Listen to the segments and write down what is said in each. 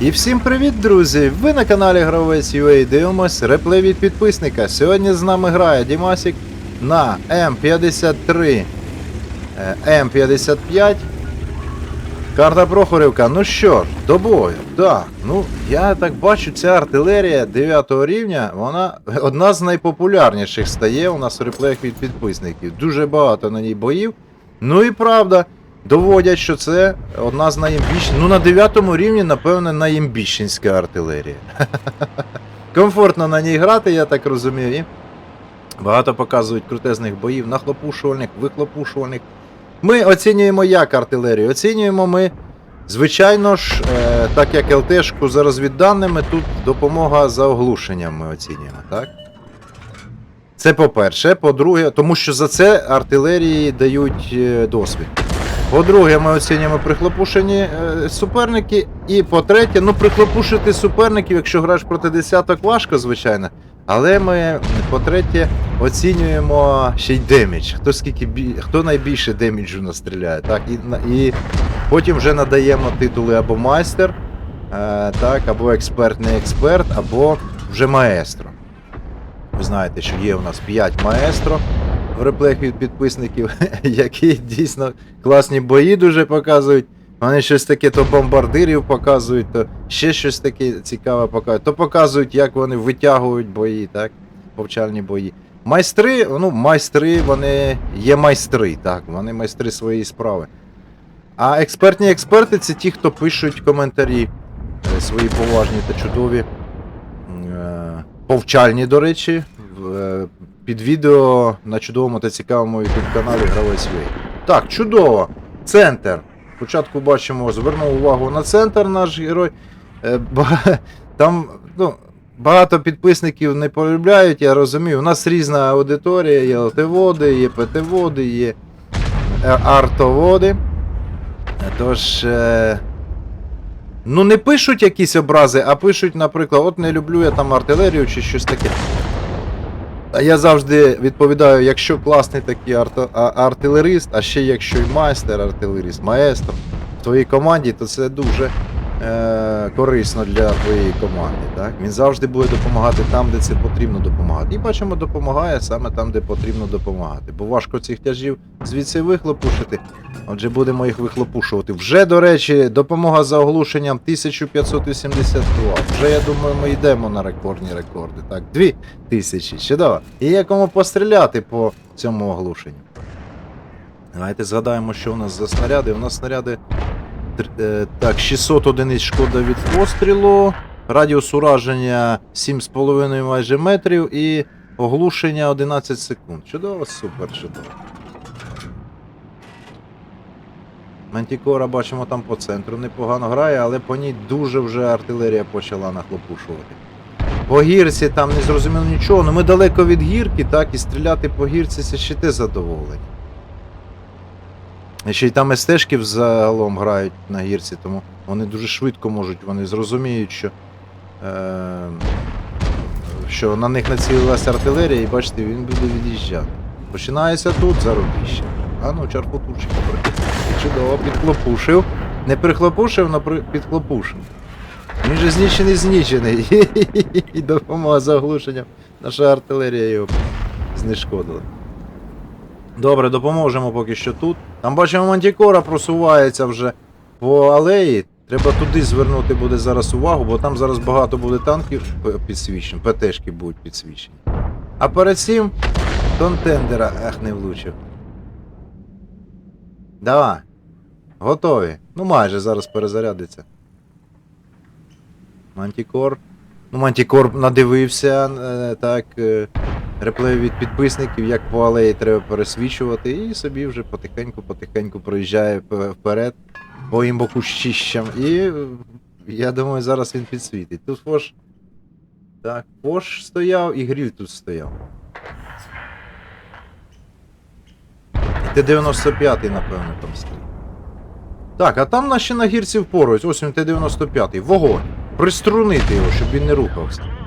І всім привіт, друзі! Ви на каналі Гравець UA дивимось реплей від підписника. Сьогодні з нами грає Дімасік на М53 е, М55. Карта Прохорівка. Ну що ж, до бою. Так, ну я так бачу, ця артилерія 9 рівня, вона одна з найпопулярніших стає у нас у реплеях від підписників. Дуже багато на ній боїв. Ну і правда, доводять, що це одна з найімбічніших. Ну на 9 рівні, напевне, найімбічнська артилерія. Комфортно на ній грати, я так розумію. І багато показують крутезних боїв, нахлопушувальних, вихлопушувальних. Ми оцінюємо як артилерію. Оцінюємо ми, звичайно ж, е, так як ЛТшку за розвідданими, тут допомога за оглушенням ми оцінюємо, так? Це по-перше. По-друге, тому що за це артилерії дають е, досвід. По-друге, ми оцінюємо прихлопушені е, суперники. І по-третє, ну прихлопушити суперників, якщо граєш проти десяток, важко, звичайно. Але ми, по-третє, оцінюємо ще й демідж. Хто скільки бі... хто найбільше деміджу настріляє. Так, і, і потім вже надаємо титули або майстер, е, так, або експерт, не експерт, або вже маестро. Ви знаєте, що є у нас 5 маестро в реплеях від підписників, які дійсно класні бої дуже показують. Вони щось таке то бомбардирів показують, то ще щось таке цікаве показують. То показують, як вони витягують бої, так? Повчальні бої. Майстри, ну, майстри, вони є майстри, так, вони майстри своєї справи. А експертні експерти це ті, хто пишуть коментарі е, свої поважні та чудові. Е, повчальні, до речі, під відео на чудовому та цікавому youtube каналі Гравець Вей. Так, чудово. Центр. Спочатку бачимо, звернув увагу на центр наш герой. Е, Там ну, багато підписників не полюбляють, я розумію. У нас різна аудиторія, є ЛТ-води, є ПТ-води, є е, артоводи. Тож. Е, Ну, не пишуть якісь образи, а пишуть, наприклад, от не люблю я там артилерію чи щось таке. Я завжди відповідаю, якщо класний такий арт- артилерист, а ще якщо й майстер артилерист, маестро в твоїй команді, то це дуже е- корисно для твоєї команди. Так? Він завжди буде допомагати там, де це потрібно допомагати. І бачимо, допомагає саме там, де потрібно допомагати. Бо важко цих тяжів звідси вихлопушити. Отже, будемо їх вихлопушувати. Вже, до речі, допомога за оглушенням 1582. Вже, я думаю, ми йдемо на рекордні рекорди. Так, 2000. Чудово. І є кому постріляти по цьому оглушенню. Давайте згадаємо, що у нас за снаряди. У нас снаряди. Е, Так, 600 одиниць шкода від пострілу. Радіус ураження 7,5 майже метрів і оглушення 11 секунд. Чудово, супер, чудово. Мантікора бачимо там по центру непогано грає, але по ній дуже вже артилерія почала нахлопушувати. По гірці там не зрозуміло нічого, ну ми далеко від гірки, так, і стріляти по гірці це ще те задоволення. Ще й там СТшки взагалом грають на гірці, тому вони дуже швидко можуть, вони зрозуміють, що, е, що на них націлилася артилерія, і бачите, він буде від'їжджати. Починається тут зарубіще. А ну, чарпотурчик. Чудово, підхлопушив. Не прихлопушив, але підхлопушив. Він же знічений знічений. І допомога за оглушенням. Наша артилерія його знешкодила. Добре, допоможемо поки що тут. Там бачимо, Мантікора просувається вже по алеї. Треба туди звернути буде зараз увагу, бо там зараз багато буде танків п- підсвічень, ПТшки будуть підсвічені. А перед цим контендера, ех, не влучив. Давай. Готові. Ну майже зараз перезарядиться. Мантікор. Ну, Мантікор надивився, е, так, е, реплеї від підписників, як по алеї треба пересвічувати, і собі вже потихеньку-потихеньку проїжджає вперед по імбокущищам. І я думаю, зараз він підсвітить. Тут Фош. Так, Фош стояв і Гріль тут стояв. І Т-95, напевно, там стоїть. Так, а там наші на гірці впорують. Ось він Т-95. Вогонь. Приструнити його, щоб він не рухався.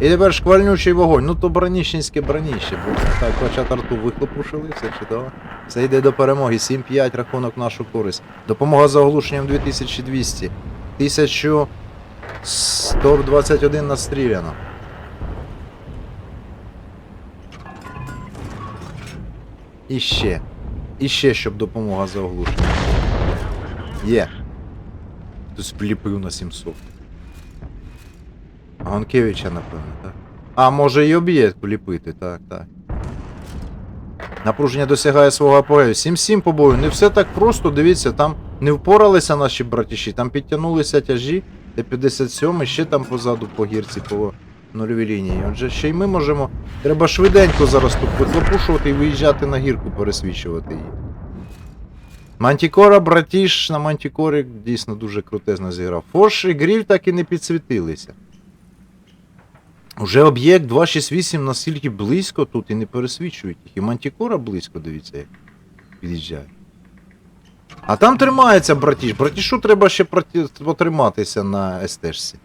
І тепер шквальнючий вогонь. Ну то браніщенське браніще. Бо так, хоча арту вихлопушили, все чудово. Все йде до перемоги. 7-5 рахунок нашу користь. Допомога за оглушенням 2200. 1121 настріляно. І ще. І ще, щоб допомога за оглушення. Є. Хтось вліпив на 700. Гонкевича, напевно, так? А, може і об'єкт вліпити, так, так. Напруження досягає свого апогею. 7-7 по бою. Не все так просто, дивіться, там не впоралися наші братіші, там підтягнулися тяжі, Т-57 ще там позаду по гірці, по нульовій лінії. Отже, ще й ми можемо. Треба швиденько зараз тут підлопушувати і виїжджати на гірку, пересвічувати її. Мантікора, братіш на Мантікорі дійсно дуже крутезно зіграв. Форш і Гріль так і не підсвітилися. Уже об'єкт 268 настільки близько тут і не пересвічують їх. І Мантікора близько, дивіться, як під'їжджає. А там тримається братіш. Братішу треба ще потриматися на СТшці.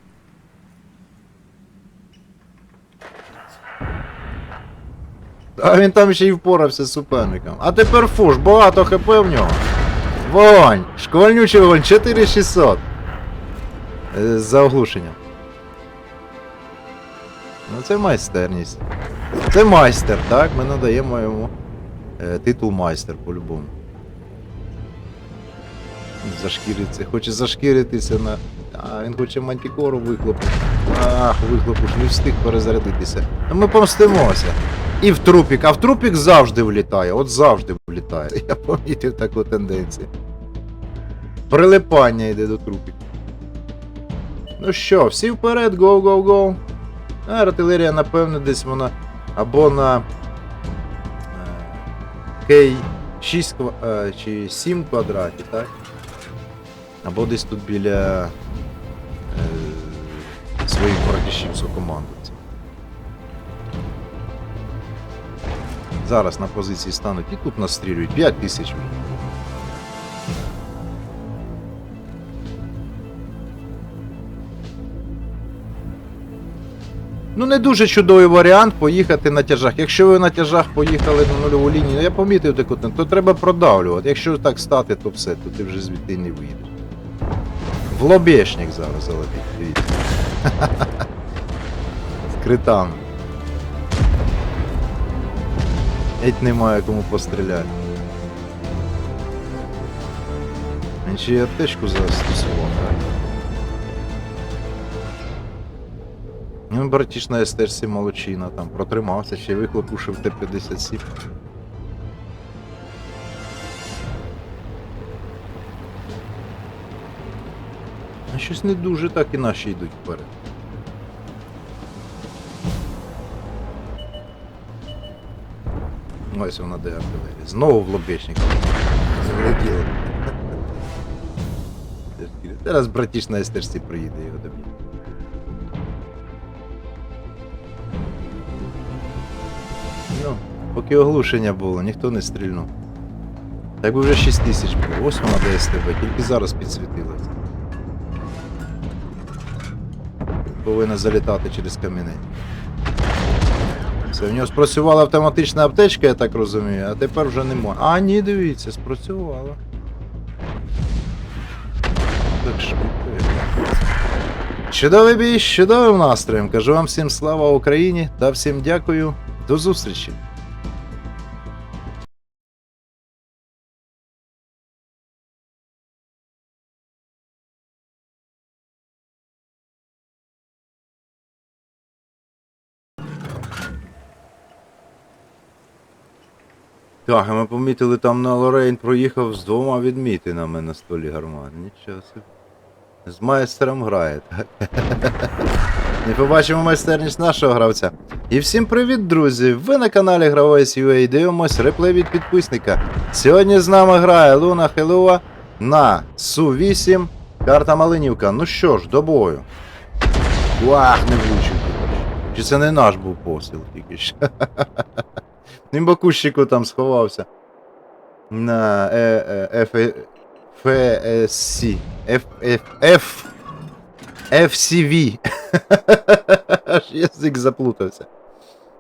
А він там ще й впорався з суперником. А тепер фуш, багато хп в нього. Вогонь! Шквальнючий вогонь, 4600. Е, За оглушенням. Ну це майстерність. Це майстер, так? Ми надаємо йому е, титул майстер по-любому. Зашкіриться, хоче зашкіритися на. А, він хоче мантікору вихлопнути. Ах, вихлопуш, не встиг перезарядитися. Ну ми помстимося. І в трупік, а в трупік завжди влітає, от завжди влітає. Я помітив таку тенденцію. Прилипання йде до трупік. Ну що, всі вперед, гоу гоу гоу А артилерія, напевно, десь вона або на е, К6 е, чи 7 квадраті, так? Або десь тут біля е, своїх братішів сокомандовців. Зараз на позиції стануть і тут настрілюють 5 тисяч. Ну, не дуже чудовий варіант поїхати на тяжах. Якщо ви на тяжах поїхали на нульову лінію, ну, я помітив таку, то треба продавлювати. Якщо так стати, то все, то ти вже звідти не вийдеш. В лобешник зараз залетить, дивіться. З критами. Геть немає кому постріляти. Він ще й аптечку застосував, так? Ну, братіш на СТРСі молодчина, там протримався, ще й вихлопушив Т-57. А щось не дуже так і наші йдуть вперед. Ось вона де артилерія. Знову в. Залетіло. Зараз братіш на СТРСі приїде його доб'є. Поки оглушення було, ніхто не стрільнув. Так би вже 6 тисяч було. Ось вона де СТБ, тільки зараз підсвітилася. Повинна залітати через камінець. Все, в нього спрацювала автоматична аптечка, я так розумію, а тепер вже нема. А, ні, дивіться, спрацювала. Так швидко. Чудовий бій, чудовим настроєм. Кажу вам всім слава Україні та всім дякую. До зустрічі! Так, а ми помітили, там на Лорейн проїхав з двома відмітинами на столі гармат. Нічого собі. З майстером грає, так? Не побачимо майстерність нашого гравця. І всім привіт, друзі! Ви на каналі Гравець UA дивимось реплей від підписника. Сьогодні з нами грає Луна Хелуа на Су-8. Карта Малинівка. Ну що ж, до бою. Уах, не влучив. Чи це не наш був постріл тільки що? Він бакущику там сховався. На е, е, FSC. F. Аж язик заплутався.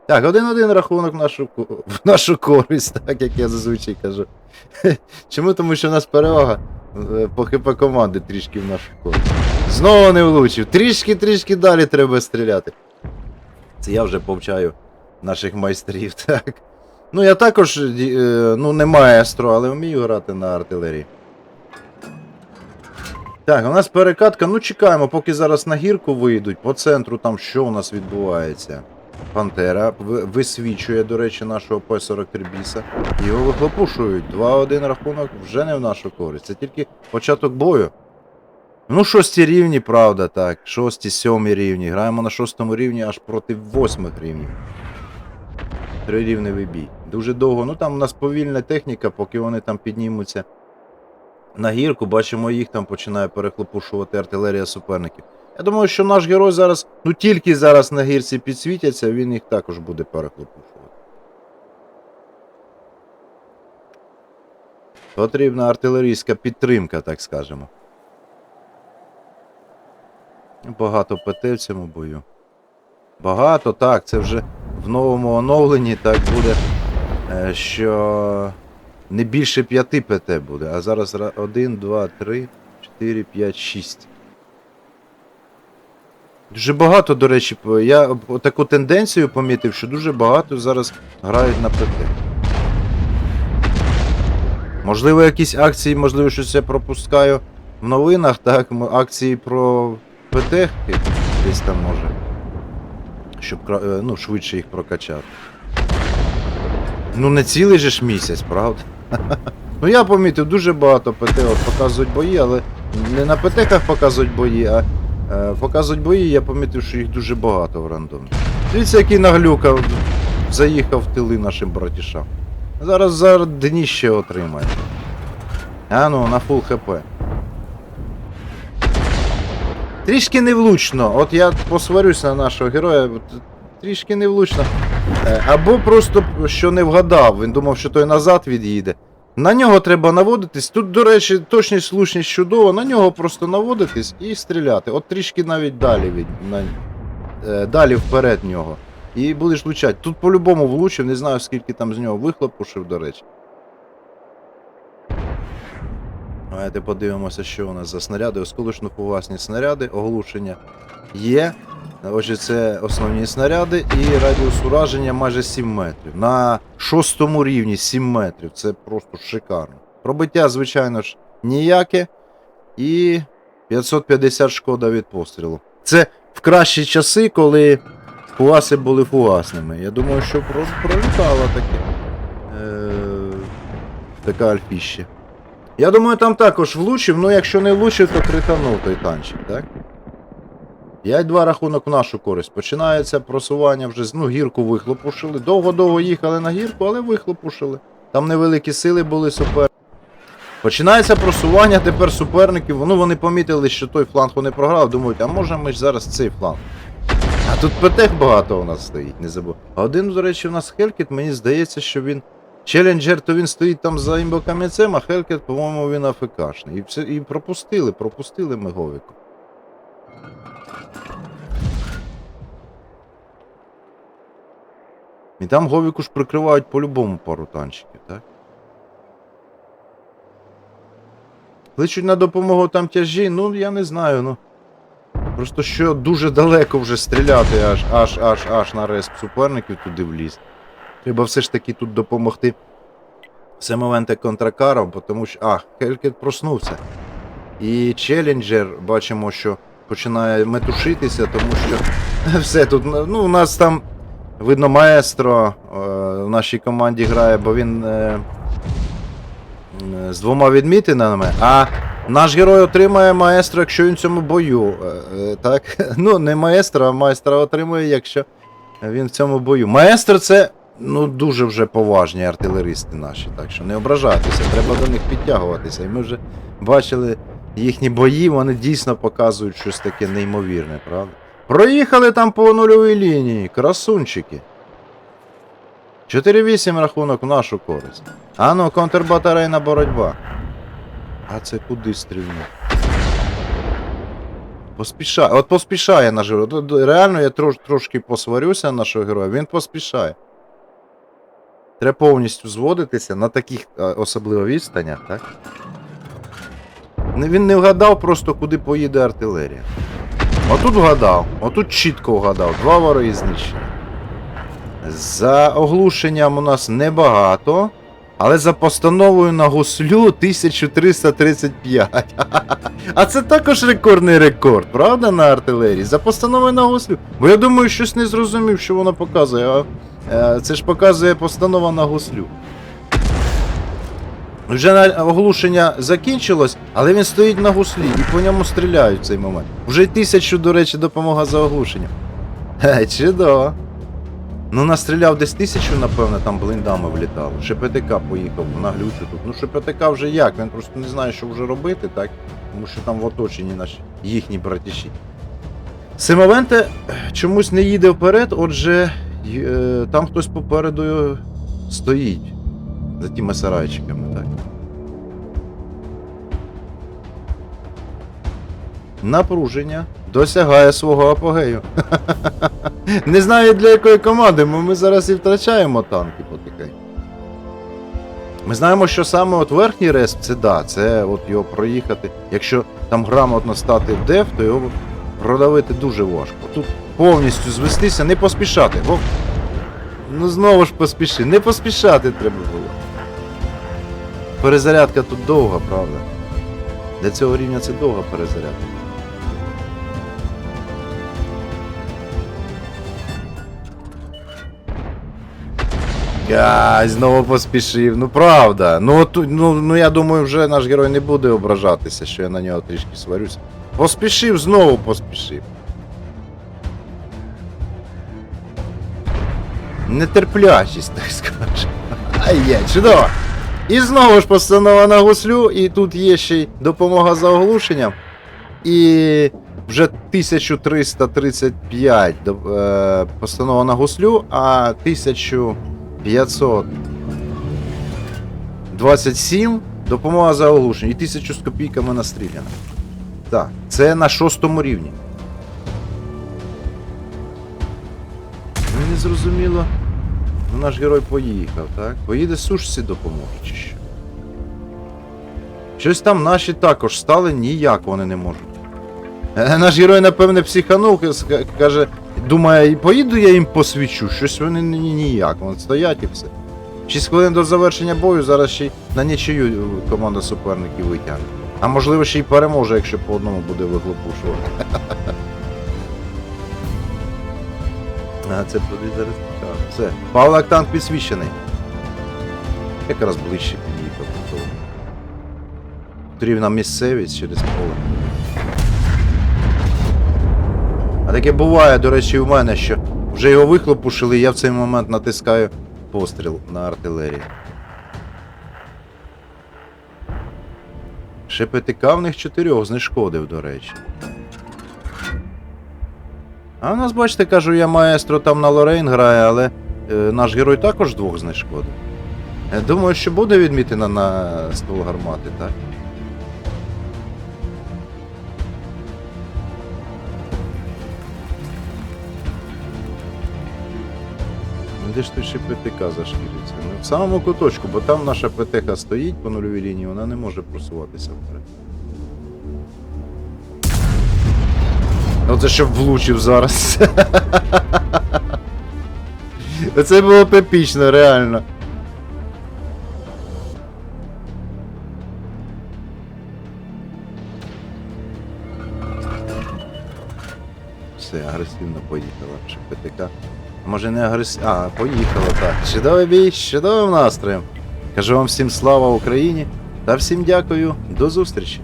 Так, один-один рахунок в нашу, в нашу користь, так як я зазвичай кажу. Чому? Тому що у нас перевага е, по ХП команди трішки в нашу користь. Знову не влучив. Трішки-трішки далі треба стріляти. Це я вже повчаю наших майстрів, так. Ну, я також, е, ну, не маестро, але вмію грати на артилерії. Так, у нас перекатка, ну чекаємо, поки зараз на гірку вийдуть. По центру там що у нас відбувається? Пантера висвічує, до речі, нашого П-43 біса. Його вихлопушують. 2-1 рахунок вже не в нашу користь. Це тільки початок бою. Ну, шості рівні, правда, так. Шості, сьомі рівні. Граємо на шостому рівні аж проти восьмих рівнів. Трирівневий бій. Дуже довго. Ну там у нас повільна техніка, поки вони там піднімуться на гірку, бачимо, їх там починає перехлопушувати артилерія суперників. Я думаю, що наш герой зараз, ну тільки зараз на гірці підсвітяться, він їх також буде перехлопушувати. Потрібна артилерійська підтримка, так скажемо. Багато ПТ в цьому бою. Багато, так, це вже в новому оновленні так буде, що не більше 5 ПТ буде, а зараз 1, 2, 3, 4, 5, 6. Дуже багато, до речі, я таку тенденцію помітив, що дуже багато зараз грають на ПТ. Можливо, якісь акції, можливо, щось я пропускаю в новинах, так, акції про ПТ десь там може. Щоб е, ну, швидше їх прокачати. Ну, не цілий же ж місяць, правда? ну я помітив, дуже багато ПТ показують бої, але не на ПТ-ках показують бої, а е, показують бої, я помітив, що їх дуже багато в рандомі. Дивіться, який наглюка заїхав в тили нашим братішам. Зараз за дніще отримає. А ну, на фул хп. Трішки невлучно. От я посварюсь на нашого героя. Трішки невлучно. Е, Або просто що не вгадав, він думав, що той назад від'їде. На нього треба наводитись. Тут, до речі, точність, слушність чудова, на нього просто наводитись і стріляти. От трішки навіть далі від, на, е, далі вперед нього. І будеш влучати. Тут по-любому влучив, не знаю скільки там з нього вихлопушив, до речі. Давайте подивимося, що у нас за снаряди. Осколочно-фугасні снаряди, оглушення є. Отже, це основні снаряди і радіус ураження майже 7 метрів. На шостому рівні 7 метрів. Це просто шикарно. Пробиття, звичайно ж, ніяке. І 550 шкода від пострілу. Це в кращі часи, коли фугаси були фугасними. Я думаю, що про- пролітало таке. Е- така альфіще. Я думаю, там також влучив, ну якщо не влучив, то кританув той танчик, так? 5-2 рахунок в нашу користь. Починається просування вже ну, гірку вихлопушили. Довго-довго їхали на гірку, але вихлопушили. Там невеликі сили були супер. Починається просування тепер суперників. Ну вони помітили, що той фланг вони програв. Думають, а може ми ж зараз цей фланг. А тут ПТХ багато у нас стоїть, не забув. А один, до речі, у нас Хелкіт, мені здається, що він. Челленджер, то він стоїть там за імбокам'янцем, а Хелкет, по-моєму, він АФКшний. І, і пропустили, пропустили ми Говіку. І там Говіку ж прикривають по-любому пару танчиків, так? Кличуть на допомогу там тяжі, ну я не знаю, ну. Просто що дуже далеко вже стріляти, аж аж аж аж на респ суперників туди вліз. Треба все ж таки тут допомогти все моменти контракаром, тому що. А, Хелькет проснувся. І челленджер бачимо, що починає метушитися, тому що все тут. Ну, у нас там видно маестро е, в нашій команді грає, бо він е, е, з двома відмітинами, а наш герой отримає маестро, якщо він в цьому бою. Е, е, так? Ну, не маестро, а майстра отримує, якщо він в цьому бою. Маестро це ну, дуже вже поважні артилеристи наші, так що не ображайтеся, треба до них підтягуватися. І ми вже бачили їхні бої, вони дійсно показують щось таке неймовірне, правда? Проїхали там по нульовій лінії, красунчики. 4-8 рахунок в нашу користь. А ну, контрбатарейна боротьба. А це куди стрільнув? Поспішає. От поспішає наш герой. Реально я трош, трошки посварюся нашого героя, він поспішає. Треба повністю зводитися на таких особливо відстанях, так? Він не вгадав просто, куди поїде артилерія. Отут вгадав, отут чітко вгадав. Два вороги знищені. За оглушенням у нас небагато, але за постановою на гуслю 1335. А це також рекордний рекорд, правда, на артилерії? За постановою на гуслю. Бо я думаю, щось не зрозумів, що воно показує. А е, це ж показує постанова на гуслю. Вже на оглушення закінчилось, але він стоїть на гуслі і по ньому стріляють в цей момент. Вже й тисячу, до речі, допомога за оглушенням. Хе, чудово. Ну, настріляв десь тисячу, напевно, там блиндами влітало. ШПТК поїхав на глючу тут. Ну, ШПТК вже як? Він просто не знає, що вже робити, так? Тому що там в оточенні наші їхні братіші. Симовенте чомусь не їде вперед, отже, е, там хтось попереду стоїть. За тими сарайчиками, так. Напруження досягає свого апогею. Не знаю для якої команди, бо ми зараз і втрачаємо танки потихеньку. Ми знаємо, що саме от верхній респ це да, це от його проїхати. Якщо там грамотно стати деф, то його продавити дуже важко. Тут повністю звестися, не поспішати. Бо... Ну знову ж поспіши. Не поспішати треба було. Перезарядка тут довга, правда? Для цього рівня це довга перезарядка. Ай, знову поспішив. Ну правда. Ну, от, ну, ну я думаю, вже наш герой не буде ображатися, що я на нього трішки сварюся. Поспішив, знову поспішив. Нетерплячість, так скажемо. Ай є, чудово. І знову ж постанова на гуслю, і тут є ще й допомога за оглушенням. І вже 1335 е, постанова на гуслю, а 1527 допомога за оглушення. І 1000 з копійками настріляно. Так, це на шостому рівні. Ну, не зрозуміло. Ну, наш герой поїхав, так? Поїде сушці допоможе чи що? Щось там наші також стали, ніяк вони не можуть. Е, Наш герой, напевне, психанув, каже, думає, поїду я їм посвічу, щось вони ні- ні- ніяк, вони стоять і все. 6 хвилин до завершення бою, зараз ще й на нічию е, команда суперників витягне. А можливо ще й переможе, якщо по одному буде виглопушувати. А це буде зараз цікаво. Все. Павлак танк підсвічений. Якраз ближче під'їхав. Потрібна місцевість через поле. А таке буває, до речі, у мене, що вже його вихлопушили, і я в цей момент натискаю постріл на в них чотирьох знешкодив, до речі. А у нас, бачите, кажу, я маестро там на Лорейн грає, але е, наш герой також двох знешкодив. Думаю, що буде відмітина на ствол гармати, так? Де ж той ще ПТК зашкіриться? Ну, в самому куточку, бо там наша ПТХ стоїть по нульовій лінії, вона не може просуватися вперед. Оце щоб влучив зараз. Оце було б реально. Все, агресивно поїхала вже ПТК. Може не агресив. А, поїхало так. Чудовий бій, чудовим настроєм. Кажу вам всім слава Україні та всім дякую. До зустрічі.